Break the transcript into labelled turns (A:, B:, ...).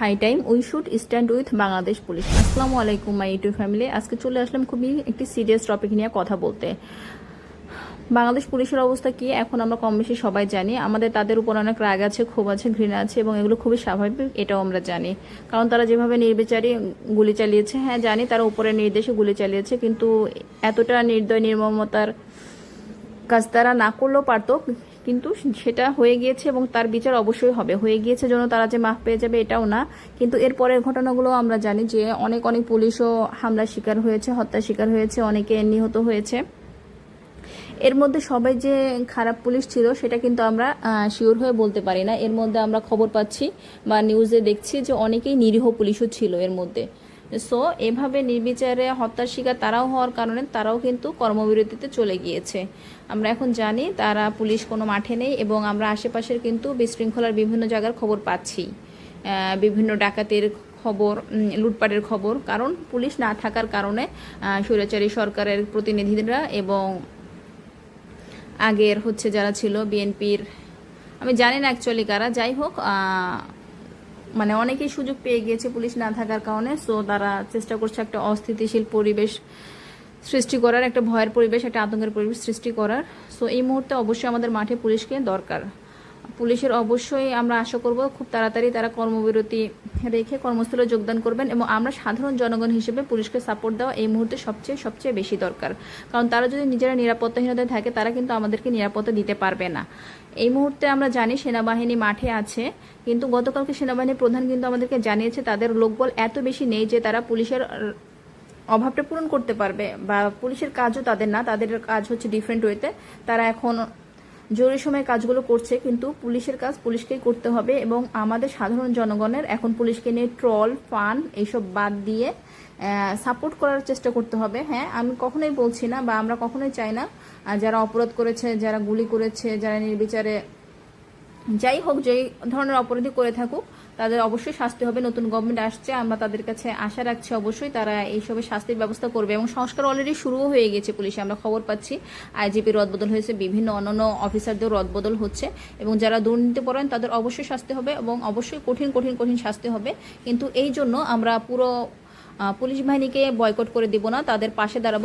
A: High time we should stand with Bangladesh police আসসালামু আলাইকুম my YouTube family আজকে চলে আসলাম খুবই একটি সিরিয়াস টপিক নিয়ে কথা বলতে। বাংলাদেশ পুলিশের অবস্থা কি? এখন আমরা কম বেশি সবাই জানি। আমাদের তাদের উপর অনেক রাগ আছে, ক্ষোভ আছে, ঘৃণা আছে এবং এগুলো খুবই স্বাভাবিক, এটাও আমরা জানি। কারণ তারা যেভাবে নির্বিচারী গুলি চালিয়েছে হ্যাঁ জানি তারা উপরের নির্দেশে গুলি চালিয়েছে, কিন্তু এতটা নির্দয় নির্মমতার কাজ তারা না করলেও পারতো। কিন্তু সেটা হয়ে গিয়েছে এবং তার বিচার অবশ্যই হবে। হয়ে গিয়েছে জন্য তারা যে মাফ পেয়ে যাবে এটাও না। কিন্তু এর পরের ঘটনাগুলো আমরা জানি যে অনেক অনেক পুলিশও হামলার শিকার হয়েছে, হত্যার শিকার হয়েছে, অনেকে নিহত হয়েছে। এর মধ্যে সবাই যে খারাপ পুলিশ ছিল সেটা কিন্তু আমরা শিওর হয়ে বলতে পারি না। এর মধ্যে আমরা খবর পাচ্ছি বা নিউজে দেখছি যে অনেকেই নিরীহ পুলিশও ছিল এর মধ্যে। সো এভাবে নির্বিচারে হত্যার শিকার তারাও হওয়ার কারণে তারাও কিন্তু কর্মবিরতিতে চলে গিয়েছে। আমরা এখন জানি তারা পুলিশ কোনো মাঠে নেই এবং আমরা আশেপাশের কিন্তু বিশৃঙ্খলার বিভিন্ন জায়গার খবর পাচ্ছি। বিভিন্ন ডাকাতের খবর লুটপাটের খবর। কারণ পুলিশ না থাকার কারণে স্বৈরাচারী সরকারের প্রতিনিধিরা এবং আগের হচ্ছে যারা ছিল বিএনপির, আমি জানি না অ্যাকচুয়ালি কারা, যাই হোক মানে অনেকেই সুযোগ পেয়ে গিয়েছে পুলিশ না থাকার কারণে। সো তারা চেষ্টা করছে একটা অস্থিতিশীল পরিবেশ সৃষ্টি করার, একটা ভয়ের পরিবেশ, একটা আতঙ্কের পরিবেশ সৃষ্টি করার। সো এই মুহূর্তে অবশ্যই আমাদের মাঠে পুলিশকে দরকার। পুলিশের অবশ্যই আমরা আশা করব খুব তাড়াতাড়ি তারা কর্মবিরতি রেখে কর্মস্থলে যোগদান করবেন এবং আমরা সাধারণ জনগণ হিসেবে পুলিশকে সাপোর্ট দেওয়া এই মুহূর্তে সবচেয়ে সবচেয়ে বেশি দরকার। কারণ তারা যদি নিজেরা নিরাপত্তাহীনতায় থাকে, তারা কিন্তু আমাদেরকে নিরাপত্তা দিতে পারবে না। এই মুহূর্তে আমরা জানি সেনাবাহিনী মাঠে আছে, কিন্তু গতকালকে সেনাবাহিনীর প্রধান কিন্তু আমাদেরকে জানিয়েছে তাদের লোকবল এত বেশি নেই যে তারা পুলিশের অভাবটা পূরণ করতে পারবে বা পুলিশের কাজও তাদের না, তাদের কাজ হচ্ছে ডিফারেন্ট ওয়েতে তারা এখন জরুরি সময় কাজগুলো করছে, কিন্তু পুলিশের কাজ পুলিশকেই করতে হবে এবং আমাদের সাধারণ জনগণের এখন পুলিশকে নিয়ে ট্রল, ফান এইসব বাদ দিয়ে সাপোর্ট করার চেষ্টা করতে হবে। হ্যাঁ আমি কখনোই বলছি না বা আমরা কখনোই চাই না যারা অপরাধ করেছে, যারা গুলি করেছে, যারা নির্বিচারে যাই হোক, যেই ধরনের অপরাধী করে থাকুক, তাদের অবশ্যই শাস্তি হবে। নতুন গভর্নমেন্ট আসছে, আমরা তাদের কাছে আশা রাখছি অবশ্যই তারা এইসবের শাস্তির ব্যবস্থা করবে। এবং সংস্কার অলরেডি শুরুও হয়ে গেছে পুলিশে, আমরা খবর পাচ্ছি। আইজিপি রদবদল হয়েছে, বিভিন্ন অন্যান্য অফিসারদের রদবদল হচ্ছে। এবং যারা দুর্নীতি পড়েন, তাদের অবশ্যই শাস্তি হবে এবং অবশ্যই কঠিন কঠিন কঠিন শাস্তি হবে। কিন্তু এই জন্য আমরা পুরো পুলিশ বাহিনীকে বয়কট করে দিব না, তাদের পাশে দাঁড়াবো।